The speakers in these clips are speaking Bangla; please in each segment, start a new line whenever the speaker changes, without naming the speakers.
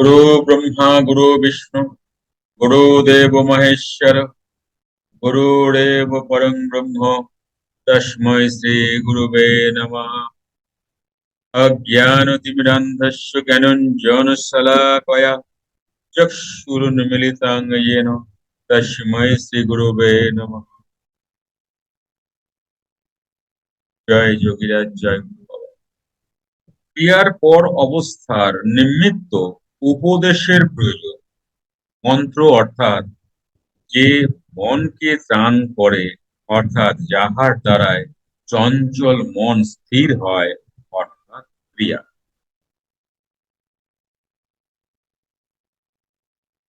गुरु ब्रह्मा, गुरु विष्णु, गुरु देव महेश्वर, गुरु देव परम ब्रह्म, तस्म श्री गुरुवे नमः। अज्ञानतिमिरान्धस्य ज्ञानञ्जनशलाकया चक्षुरुन्मिलिताङ्गेन तस्मै श्रीगुरुवे नमः। जय যোগীরাজ জয় গুরু ক্রিয়ার পর অবস্থার নিমিত্ত উপদেশের প্রয়োজন। মন্ত্র অর্থাৎ যে মনকে ত্রাণ করে, অর্থাৎ যাহার দ্বারায় চঞ্চল মন স্থির হয়, অর্থাৎ ক্রিয়া।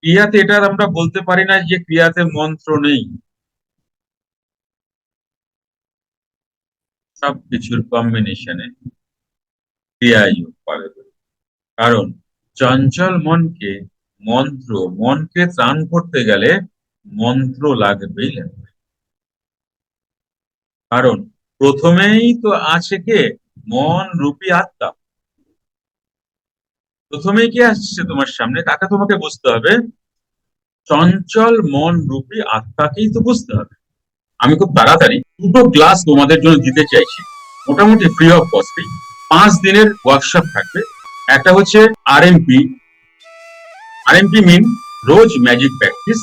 ক্রিয়াতে এটা আমরা বলতে পারি না যে ক্রিয়াতে মন্ত্র নেই। সবকিছুর কম্বিনেশনে ক্রিয়া যোগ পাবে কারণ চঞ্চল মনকে, মন্ত্র, মনকে ত্রাণ করতে গেলে মন্ত্র লাগবেই লাগবে। কারণ প্রথমেই তো আছে কে? মন রূপী আত্মা। প্রথমেই কি আসছে তোমার সামনে? কাকে তোমাকে বুঝতে হবে? চঞ্চল মন রূপী আত্মাকেই তো বুঝতে হবে। আমি খুব তাড়াতাড়ি দুটো ক্লাস তোমাদের জন্য দিতে চাইছি। মোটামুটি ফ্রি অফ কস্টে পাঁচ দিনের ওয়ার্কশপ থাকবে। একটা হচ্ছে RMP RMP mean rose magic practice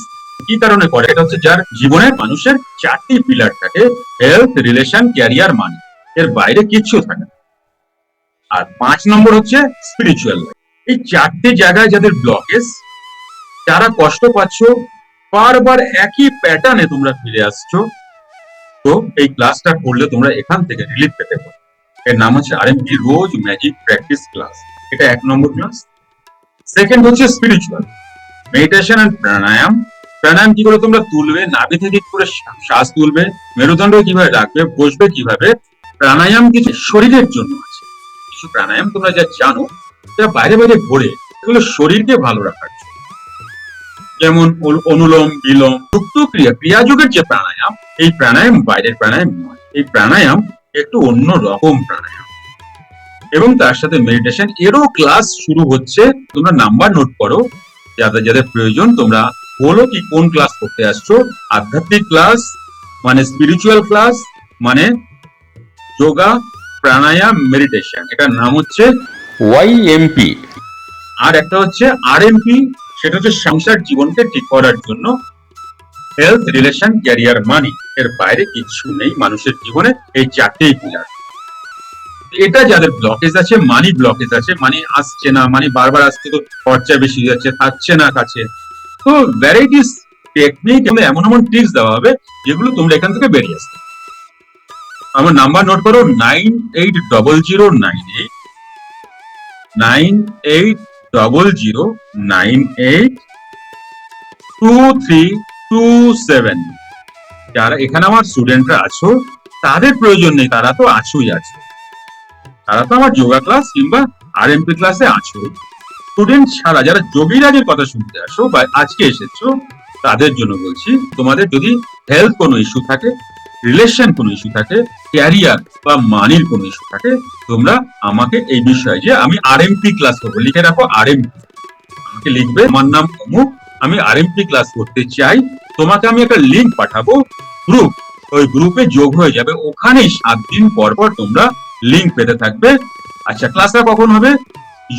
কি কারণে করে? এটা হচ্ছে যার জীবনে মানুষের চারটি পিলার থাকে হেলথ রিলেশন ক্যারিয়ার মানি এর বাইরে কিচ্ছু থাকে না। আর পাঁচ নম্বর হচ্ছে স্পিরিচুয়াল এই চারটি জায়গায় যাদের ব্লকেজ যারা কষ্ট পাচ্ছ, বারবার একই প্যাটার্নে তোমরা ফিরে আসছো, তো এই ক্লাসটা করলে তোমরা এখান থেকে রিলিফ পেতে পারো। এর নাম হচ্ছে RMP rose magic practice class এটা এক নম্বর ক্লাস সেকেন্ড হচ্ছে spiritual meditation and pranayama pranayama কি করে তোমরা তুলবে? নাভি থেকে করে শ্বাস- তুলবে? মেরুদণ্ড কীভাবে রাখবে? বসবে কীভাবে? প্রাণায়াম কিছু শরীরের জন্য আছে। কিছু প্রাণায়াম তোমরা যা জানো যা বাইরে বাইরে ঘোরে। এগুলো শরীরকে ভালো রাখার জন্য। যেমন অনু- অনুলোম, বিলোম যুক্ত ক্রিয়া, ক্রিয়াযোগের যে প্রাণায়াম, এই প্রাণায়াম বাইরের প্রাণায়াম নয়। এই প্রাণায়াম একটু অন্য রকম প্রাণায়াম। এবং তার সাথে মেডিটেশন এরও ক্লাস শুরু হচ্ছে। তোমরা নাম্বার নোট করো যাদের যাদের প্রয়োজন তোমরা বলো কি কোন ক্লাস করতে আসছো। আধ্যাত্মিক ক্লাস মানে স্পিরিচুয়াল ক্লাস মানে যোগা প্রাণায়াম মেডিটেশন এটার নাম হচ্ছে
ওয়াইএমপি
আর একটা হচ্ছে আরএমপি সেটা হচ্ছে সংসার জীবনকে ঠিক করার জন্য হেলথ রিলেশন ক্যারিয়ার মানি এর বাইরে কিছু নেই। মানুষের জীবনে এই চারটেই পিলার এটা যাদের ব্লকেজ আছে মানি ব্লকেজ আছে মানি আসছে না মানি বারবার আসছে, তো খরচা বেশি যাচ্ছে, থাকছে না কাছে। তো ভ্যারাইটিস টেকনিক এবং এমন এমন টিপস দেওয়া হবে, যেগুলো তোমরা এখান থেকে বেরিয়ে আসবে আমার নাম্বার নোট করো nine eight double zero nine eight nine eight double zero nine eight two three two seven যারা এখানে আমার স্টুডেন্টরা আছো, তাদের প্রয়োজন নেই, তারা তো আছোই আছে। তারা তো আমার যোগা ক্লাস কিংবা আর এমপি ক্লাসে আছো। স্টুডেন্ট ছাড়া যারা যোগীরাজের কথা শুনতে আসো বা আজকে এসেছ, তাদের জন্য বলছি, তোমাদের যদি হেলথ কোনো ইস্যু থাকে রিলেশন কোনো ইস্যু থাকে ক্যারিয়ার বা মানির কোনো ইস্যু থাকে, তোমরা আমাকে এই বিষয়ে যে আমি আরএমপি ক্লাস করব, লিখে রাখো আরএমপি আমাকে লিখবে, আমার নাম অমুক, আমি আরএমপি ক্লাস করতে চাই, তোমাকে আমি একটা লিংক পাঠাবো গ্রুপ ওই গ্রুপে যোগ হয়ে যাবে। ওখানেই সাত দিন পর পর তোমরা লিংক পেতে থাকবে। আচ্ছা ক্লাসটা কখন হবে?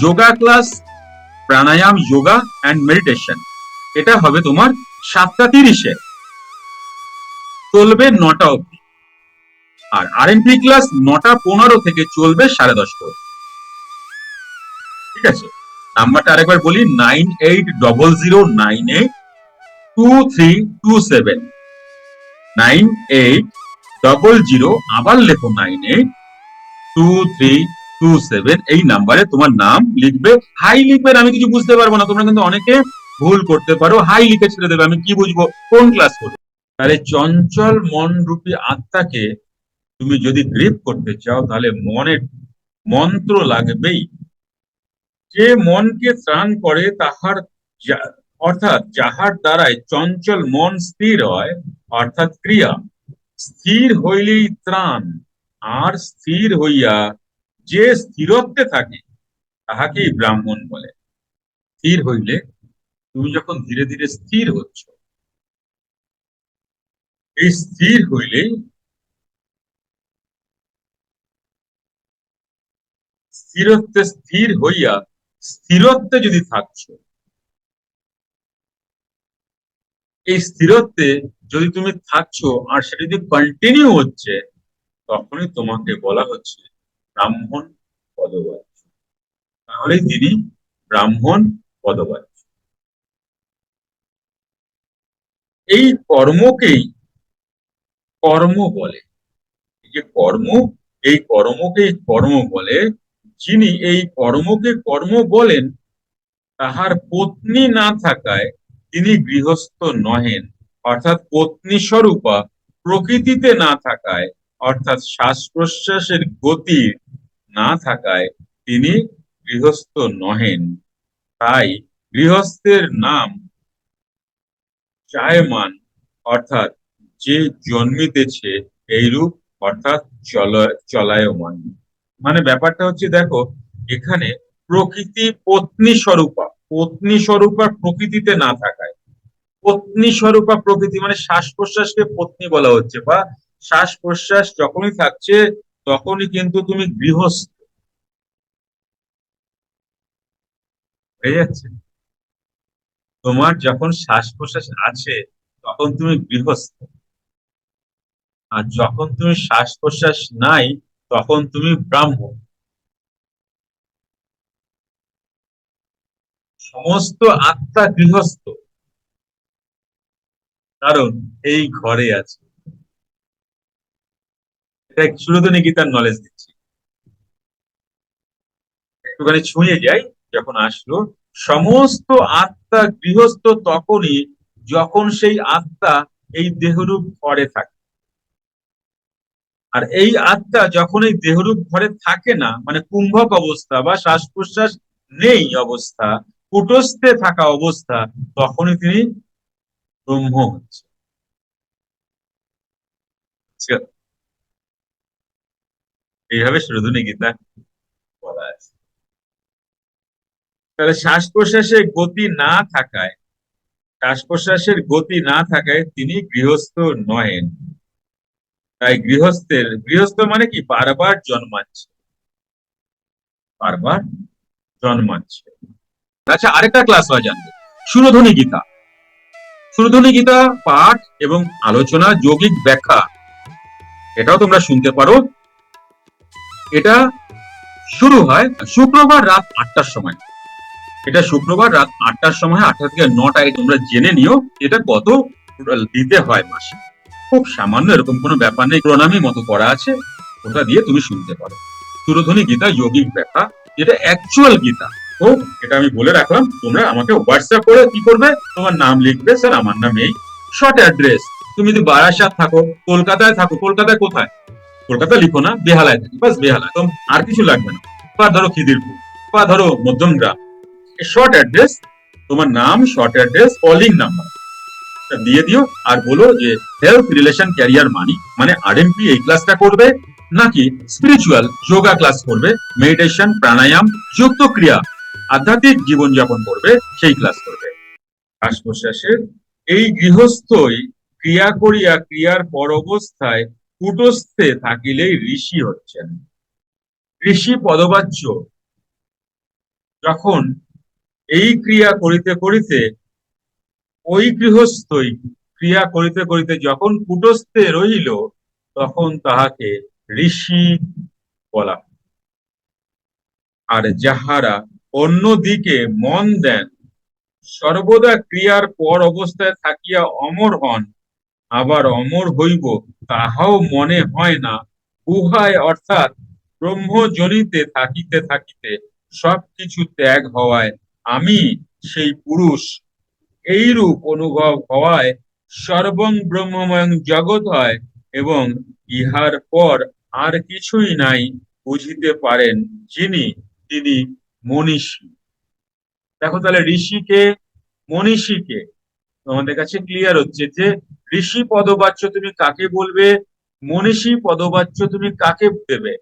Yoga class pranayama yoga and meditation এটা হবে তোমার সাতটা তিরিশে। চলবে নটা অবধি। আর আরএমপি ক্লাস নটা পনেরো থেকে চলবে সাড়ে দশটা। ঠিক আছে? নাম্বারটা আরেকবার বলি nine eight double zero nine eight two three two seven nine eight double zero আবার লেখো nine eight two three two seven এই নাম্বারে তোমার নাম লিখবে। হাই লিখবে আমি কিছু বুঝতে পারব না, তোমরা কিন্তু অনেকে ভুল করতে পারো। হাই লিখে ছেড়ে দেবে, আমি কি বুঝব? কোন ক্লাস করব? তাহলে চঞ্চল মন রূপী আত্মাকে তুমি যদি গ্রিপ করতে চাও, তাহলে মনের মন্ত্র লাগবেই। যে মনকে ত্রাণ করে, তাহার অর্থাৎ যাহার দ্বারাই চঞ্চল মন স্থির হয়, অর্থাৎ ক্রিয়া, স্থির হইলেই ত্রাণ। আর স্থির হইয়া যে স্থিরত্বে থাকে, তাহাকেই ব্রাহ্মণ বলে। স্থির হইলে তুমি যখন ধীরে ধীরে স্থির হচ্ছ, এই স্থির হইলেই স্থিরত্বে স্থির হইয়া স্থিরত্বে যদি থাকছ, এই স্থিরত্বে যদি তুমি থাকছো আর সেটা যদি কন্টিনিউ হচ্ছে তখনই তোমাকে বলা হচ্ছে ব্রাহ্মণ পদবাচ্য। তাহলে তিনি ব্রাহ্মণ পদবাচ্য। এই কর্মকেই কর্ম বলে। এই যে কর্ম, এই কর্মকেই কর্ম বলে। যিনি এই কর্মকে কর্ম বলেন, তাহার পত্নী না থাকায় তিনি গৃহস্থ নহেন। অর্থাৎ পত্নী স্বরূপা প্রকৃতিতে না থাকায় অর্থাৎ শ্বাস প্রশ্বাসের গতি না থাকায় তিনি গৃহস্থ নহেন। তাই গৃহস্থের নাম চায়মান, অর্থাৎ যে জন্মিতেছে এইরূপ, অর্থাৎ চল, চলায়মান। মানে ব্যাপারটা হচ্ছে দেখো, এখানে প্রকৃতি পত্নী স্বরূপা পত্নী স্বরূপা প্রকৃতিতে না থাকায়। পত্নী স্বরূপা প্রকৃতি মানে শ্বাস প্রশ্বাসকে পত্নী বলা হচ্ছে বা শ্বাস প্রশ্বাস যখনই থাকছে, তখনই কিন্তু তুমি গৃহস্থ। হয়ে যাচ্ছে। তোমার যখন শ্বাস প্রশ্বাস আছে, তখন তুমি গৃহস্থ। আর যখন তুমি শ্বাস প্রশ্বাস নাই, তখন তুমি ব্রাহ্মণ। সমস্ত আত্মা গৃহস্থ। কারণ এই ঘরে আছে। এটা সুরধনী গীতার নলেজ দিচ্ছি। একটুখানি ছুঁয়ে যাই, যখন আসলো, সমস্ত আত্মা গৃহস্থ তখনই যখন সেই আত্মা এই দেহরূপ ঘরে থাকে। আর এই আত্মা যখন এই দেহরূপ ঘরে থাকে না মানে কুম্ভক অবস্থা বা শ্বাস প্রশ্বাস নেই অবস্থা, কুটস্থে থাকা অবস্থা, তখনই তিনি ব্রহ্ম হচ্ছে? এইভাবে সুরধনী গীতা তাহলে শ্বাস প্রশ্বাসের গতি না থাকায় শ্বাস প্রশ্বাসের গতি না থাকায় তিনি গৃহস্থ নহেন তাই গৃহস্থের, গৃহস্থ মানে কি? বারবার জন্মাচ্ছে। বারবার জন্মাচ্ছে। আচ্ছা আরেকটা ক্লাস হয় জানবে। সুরধ্বনি গীতা। সুরধ্বনি গীতা পাঠ এবং আলোচনা যৌগিক ব্যাখ্যা। এটাও তোমরা শুনতে পারো। এটা শুরু হয় শুক্রবার রাত আটটার সময়। এটা শুক্রবার রাত আটটার সময়, আটটা থেকে নটায় তোমরা জেনে নিও, এটা কত দিতে হয় মাসে। খুব সামান্য এরকম কোনো ব্যাপার নেই, প্রণামী মতো করা আছে, ওটা দিয়ে তুমি শুনতে পারো। সুরধ্বনি গীতা, যৌগিক ব্যাখ্যা, যেটা অ্যাকচুয়াল গীতা। তো এটা আমি বলে রাখলাম, তোমরা আমাকে হোয়াটসঅ্যাপ করে কি করবে? তোমার নাম লিখবে, স্যার, আমার নাম এই শর্ট অ্যাড্রেস তুমি যদি বারাসাত থাকো, কলকাতায় থাকো, কলকাতায় কোথায়? কলকাতা লিখো না বেহালায় থাকি বাস বেহালায়। তো আর কিছু লাগবে না। বা ধরো খিদিরপুর বা ধরো মধ্যমগ্রাম শর্ট অ্যাড্রেস তোমার নাম শর্ট অ্যাড্রেস কলিং নাম্বার দিয়ে দিও আর বলো যে হেলথ রিলেশন ক্যারিয়ার মানি মানে আরএমপি এই ক্লাসটা করবে নাকি স্পিরিচুয়াল যোগা ক্লাস করবে মেডিটেশন প্রাণায়াম যুক্ত ক্রিয়া আধ্যাত্মিক জীবনযাপন করবে সেই ক্লাস করবে। শ্বাস প্রশ্বাসের এই গৃহস্থই ক্রিয়া করিয়া ক্রিয়ার পর অবস্থায় কুটস্থে থাকিলেই ঋষি হচ্ছেন। ঋষি পদবাচ্য। যখন এই ক্রিয়া করিতে করিতে, ওই গৃহস্থই ক্রিয়া করিতে করিতে যখন কুটস্থে রহিল, তখন তাহাকে ঋষি বলা আর যাহারা অন্যদিকে মন দেন, সর্বদা ক্রিয়ার পর অবস্থায় থাকিয়া অমর হন আবার অমর হইব, তাহাও মনে হয় না। উহায় অর্থাৎ ব্রহ্মজনিতে থাকিতে থাকিতে সবকিছু ত্যাগ হওয়ায় আমি সেই পুরুষ। এইরূপ অনুভব হওয়ায় সর্বং ব্রহ্মময় জগৎ হয় এবং ইহার পর আর কিছুই নাই বুঝিতে পারেন যিনি, তিনি মনীষী। দেখো তাহলে ঋষিকে, মনীষীকে তোমাদের কাছে ক্লিয়ার হচ্ছে যে ঋষি পদবাচ্য তুমি কাকে বলবে? মনীষী পদবাচ্য তুমি কাকে দেবে?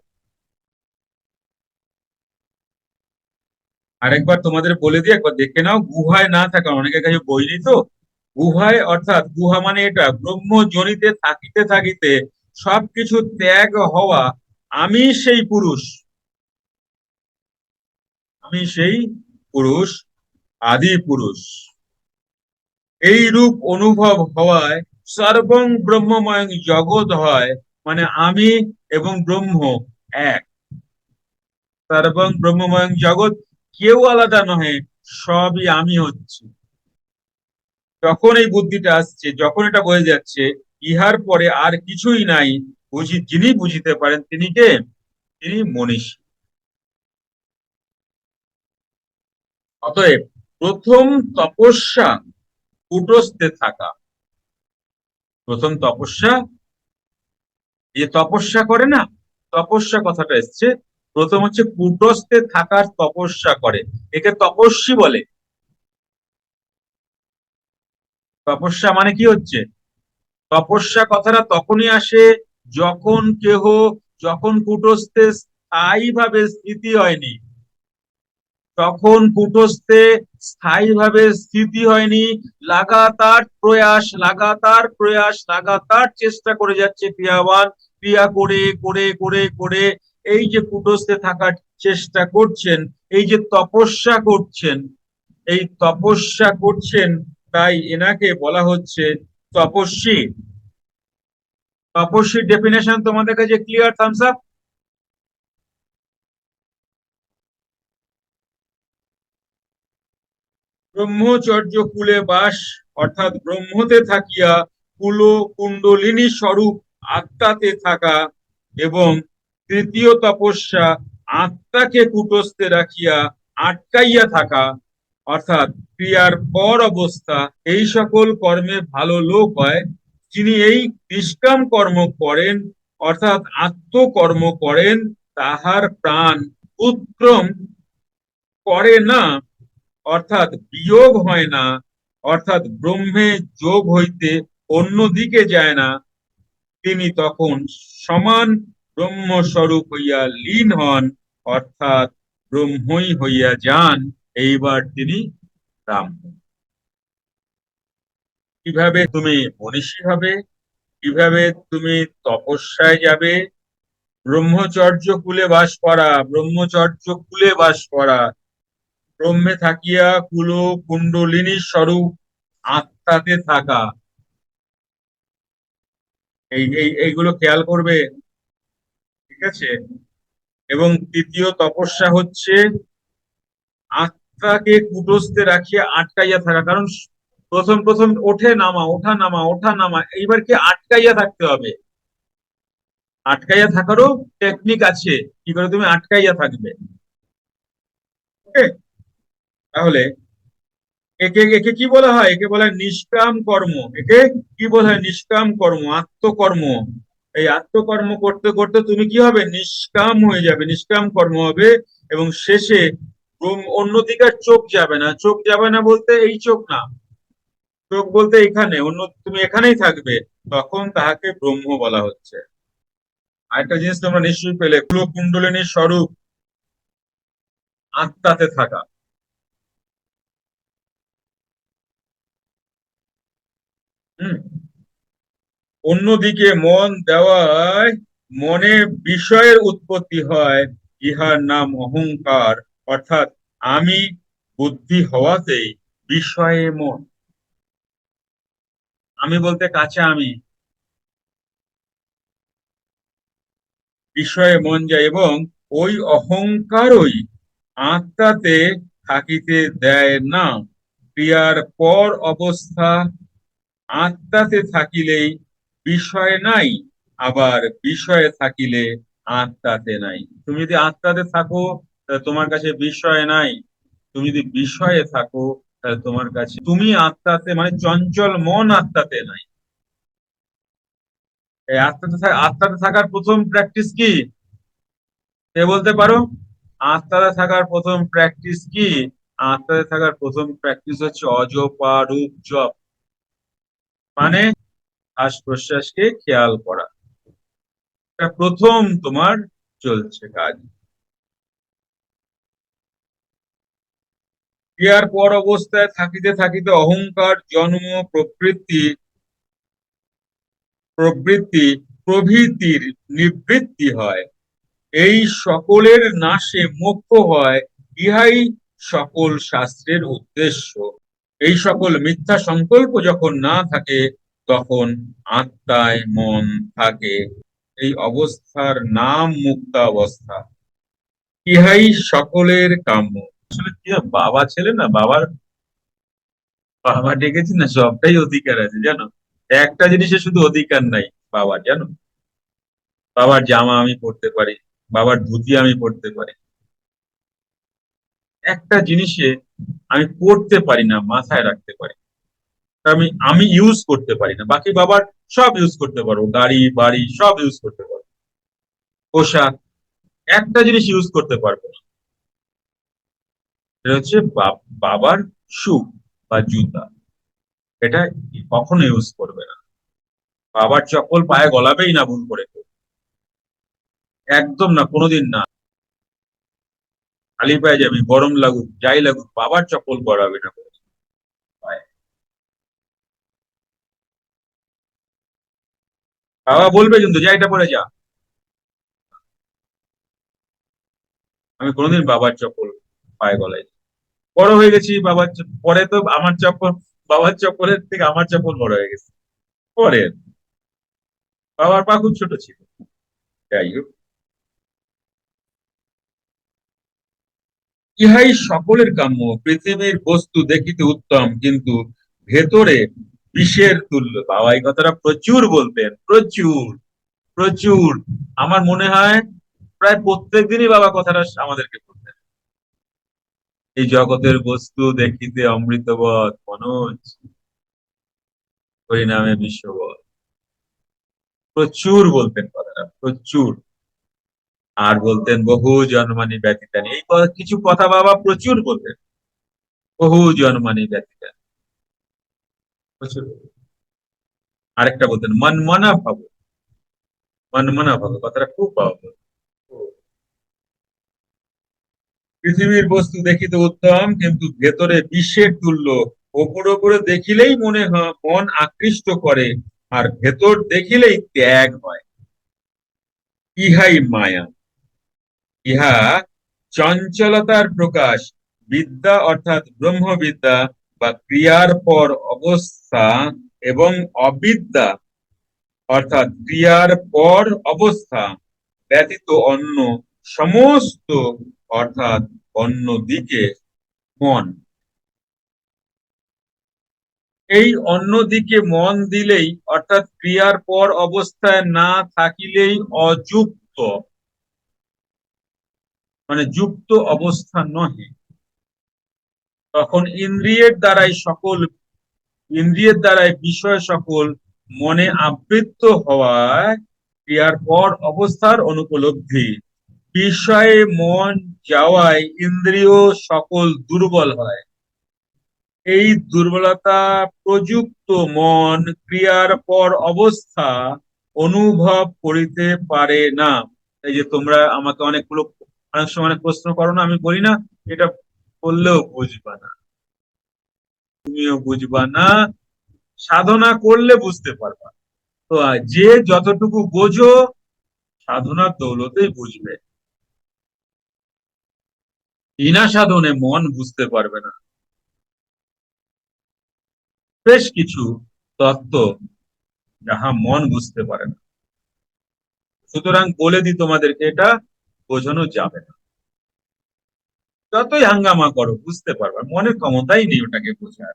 আরেকবার তোমাদের বলে দিই, একবার দেখে নাও, গুহায় না থাকা, অনেকের কাছে বই নেই তো? গুহায় অর্থাৎ গুহা মানে এটা, ব্রহ্মজনিতে থাকিতে থাকিতে সবকিছু ত্যাগ হওয়া, আমি সেই পুরুষ। আমি সেই পুরুষ, আদি পুরুষ। এই রূপ অনুভব হওয়ায় সর্বং ব্রহ্মময় জগৎ হয় মানে আমি এবং ব্রহ্ম এক। সর্বং ব্রহ্মময় জগৎ কেউ আলাদা নহে, সবই আমি হচ্ছি। যখন এই বুদ্ধিটা আসছে, যখন এটা বোঝা যাচ্ছে, ইহার পরে আর কিছুই নাই, বুঝি, যিনি বুঝিতে পারেন তিনি কে? তিনি মনীষী। অতএব প্রথম তপস্যা কুটস্থে থাকা। প্রথম তপস্যা। যে তপস্যা করে না, তপস্যা কথাটা এসছে। প্রথম হচ্ছে কুটস্থে থাকার তপস্যা করে। একে তপস্বী বলে। তপস্যা মানে কি হচ্ছে? তপস্যা কথাটা তখনই আসে যখন কেহ, যখন কুটস্থে স্থায়ীভাবে স্থিতি হয়নি। তখন কুটস্থে স্থায়ীভাবে স্থিতি হয়নি। লাগাতার প্রয়াস লাগাতার প্রয়াস, লাগাতার চেষ্টা করে যাচ্ছে ক্রিয়াবান। ক্রিয়া করে করে করে করে এই যে কুটস্থে থাকার চেষ্টা করছেন, এই যে তপস্যা করছেন, এই তপস্যা করছেন, তাই এনাকে বলা হচ্ছে তপস্বী। তপস্বীর ডেফিনেশন তোমাদের কাছে ক্লিয়ার থামস আপ ব্রহ্মচর্য কুলে বাস, অর্থাৎ ব্রহ্মতে থাকিয়া কুল কুণ্ডলিনী স্বরূপ আত্মাতে থাকা এবং তৃতীয় তপস্যা আত্মাকে কুটস্থে রাখিয়া আটকাইয়া থাকা, অর্থাৎ ক্রিয়ার পর অবস্থা, এই সকল কর্মে ভালো লোক হয়, যিনি এই নিষ্কাম কর্ম করেন, অর্থাৎ আত্মকর্ম করেন, তাহার প্রাণ উত্ক্রম করে না। অর্থাৎ বিয়োগ হয় না, অর্থাৎ ব্রহ্মে যোগ হইতে অন্যদিকে যায় না, তিনি তখন সমান ব্রহ্মস্বরূপ হইয়া লীন হন, অর্থাৎ ব্রহ্মই হইয়া যান, এইবার তিনি রাম কীভাবে তুমি মনীষী হবে? কীভাবে তুমি তপস্যায় যাবে? ব্রহ্মচর্য কুলে বাস করা, ব্রহ্মচর্য কুলে বাস করা ব্রহ্মে থাকিয়া কুল কুণ্ডলিনী স্বরূপ আত্মাতে থাকা। এই এই, এইগুলো খেয়াল করবে। ঠিক আছে? এবং তৃতীয় তপস্যা হচ্ছে আত্মাকে কুটস্থে রাখিয়া আটকাইয়া থাকা। কারণ প্রথম প্রথম ওঠে, নামা, ওঠা নামা ওঠা, নামা, এইবার কি আটকাইয়া থাকতে হবে? আটকাইয়া থাকারও টেকনিক আছে। কি করে তুমি আটকাইয়া থাকবে? ওকে তাহলে একে একে কি বলা হয়? একে বলা হয় নিষ্কাম কর্ম। একে কি বলা হয়? নিষ্কাম কর্ম, আত্মকর্ম। এই আত্মকর্ম করতে করতে তুমি কি হবে? নিষ্কাম হয়ে যাবে। নিষ্কাম কর্ম হবে এবং শেষে অন্যদিকে চোখ যাবে না। চোখ যাবে না বলতে এই চোখ না। চোখ বলতে এখানে। অন্য তুমি এখানেই থাকবে। তখন তাহাকে ব্রহ্ম বলা হচ্ছে। আরেকটা জিনিস তোমরা নিশ্চয়ই পেলে। কুল কুণ্ডলিনীর স্বরূপ আত্মাতে থাকা। অন্যদিকে মন দেওয়ায় মনে বিষয়ের উৎপত্তি হয়, ইহার নাম অহংকার। অর্থাৎ আমি বুদ্ধি হওয়াতেই বিষয়ে মন। আমি বলতে কাছে আমি। বিষয়ে মন যায় এবং ওই অহংকারই আত্মাতে থাকিতে দেয় না। ক্রিয়ার পর অবস্থা আত্মাতে থাকিলেই বিষয় নাই, আবার বিষয়ে থাকিলে আত্মাতে নাই। তুমি যদি আত্মাতে থাকো, তাহলে তোমার কাছে বিষয় নাই। তুমি যদি বিষয়ে থাকো, তাহলে তোমার কাছে, তুমি আত্মাতে মানে চঞ্চল মন আত্মাতে নাই। এই আত্মাতে আত্মাতে থাকার প্রথম প্র্যাকটিস কি? সে বলতে পারো? আত্মাতে থাকার প্রথম প্র্যাকটিস কি? আত্মাতে থাকার প্রথম প্র্যাকটিস হচ্ছে অজপা রূপ জপ। মানে শ্বাস প্রশ্বাসকে খেয়াল করা। প্রথম তোমার চলছে কাজ। ক্রিয়ার পর অবস্থায় থাকিতে থাকিতে অহংকার, জন্ম, প্রবৃত্তি প্রবৃত্তি, প্রভৃতির নিবৃত্তি হয়। এই সকলের নাশে মোক্ষ হয়, ইহাই সকল শাস্ত্রের উদ্দেশ্য। এই সকল মিথ্যা সংকল্প যখন না থাকে, তখন আত্মায় মন থাকে। এই অবস্থার নাম মুক্ত অবস্থা ইহাই সকলের কাম্য। আসলে কি বাবা ছেলে না, বাবার বাবা ডেকেছি না, সবটাই অধিকার আছে, জানো? একটা জিনিসে শুধু অধিকার নাই, বাবার, জানো? বাবার জামা আমি পরতে পারি, বাবার ধুতি আমি পরতে পারি। একটা জিনিসে আমি পড়তে পারি না, মাথায় রাখতে পারি আমি আমি ইউজ করতে পারি না। বাকি বাবার সব ইউজ করতে পারব। গাড়ি, বাড়ি সব ইউজ করতে পারব। পোশাক, একটা জিনিস ইউজ করতে পারব না। এটা হচ্ছে বাব- বাবার শু বা জুতা। এটা কখনো ইউজ করবে না। বাবার চপ্পল পায়ে গলাবেই না ভুল করে একদম না, কোনোদিন না। খালি পায়ে যাবি, গরম লাগুক, যাই লাগুক, বাবার চপ্পল গড়াবে না বাবা বলবে কিন্তু, যা এটা পরে যা। আমি কোনোদিন বাবার চপ্পল পায়ে গলাই বড় হয়ে গেছি, বাবার পরে তো আমার চপ্পল, বাবার চপ্পলের থেকে আমার চপ্পল বড় হয়ে গেছে। পরে। বাবার পা খুব ছোট ছিল। যাই হোক। ইহাই সকলের কাম্য। পৃথিবীর বস্তু দেখিতে উত্তম, কিন্তু ভেতরে বিষের তুল্য। বাবা, এই কথাটা প্রচুর বলতেন, প্রচুর প্রচুর। আমার মনে হয় প্রায় প্রত্যেক দিনই বাবা কথাটা আমাদেরকে বলতেন। এই জগতের বস্তু দেখিতে অমৃতবৎ, মনোজ পরিণামে বিশ্ববৎ। প্রচুর বলতেন কথাটা, প্রচুর। আর বলতেন, বহু জন্মানি ব্যতীতানি এই কিছু কথা বাবা প্রচুর বলতেন। বহু জন্মানি ব্যতীতানি প্রচুর। আরেকটা বলতেন, মনমনা ভাব। মনমনা ভাব, কথাটা খুব বলতেন। পৃথিবীর বস্তু দেখিতে উত্তম, কিন্তু ভেতরে বিশ্বের তুল্য। ওপর ওপরে দেখিলেই মনে হয় মন আকৃষ্ট করে, আর ভেতর দেখিলেই ত্যাগ হয়। ইহাই মায়া। ইহা চঞ্চলতার প্রকাশ, বিদ্যা অর্থাৎ ব্রহ্মবিদ্যা বা ক্রিয়ার পর অবস্থা এবং অবিদ্যা অর্থাৎ ক্রিয়ার পর অবস্থা ব্যতীত অন্য সমস্ত অর্থাৎ অন্য দিকে মন। এই অন্য দিকে মন দিলেই অর্থাৎ ক্রিয়ার পর অবস্থায় না থাকিলেই অযুক্ত। মানে যুক্ত অবস্থা নহে। তখন ইন্দ্রিয়ের দ্বারাই সকল, ইন্দ্রিয়ের দ্বারাই বিষয় সকল মনে আবৃত্ত হওয়ায় ক্রিয়ার পর অবস্থার অনুপলব্ধি। বিষয়ে মন যাওয়ায় ইন্দ্রিয় সকল দুর্বল হয়। এই দুর্বলতা প্রযুক্ত মন ক্রিয়ার পর অবস্থা অনুভব করিতে পারে না। এই যে তোমরা আমাকে অনেকগুলো অনেক সময় প্রশ্ন করো না, আমি বলি না, এটা বললেও বুঝবা না। তুমিও বুঝবা না, সাধনা করলে বুঝতে পারবা। তো যে যতটুকু বোঝো, সাধনার দৌলতেই বুঝবে। বিনা সাধনে মন বুঝতে পারবে না। বেশ কিছু তত্ত্ব যাহা মন বুঝতে পারে না। সুতরাং বলে দিই তোমাদেরকে, এটা বোঝানো যাবে না যতই হাঙ্গামা করো বুঝতে পারবে। মনের ক্ষমতাই নেই ওটাকে বোঝার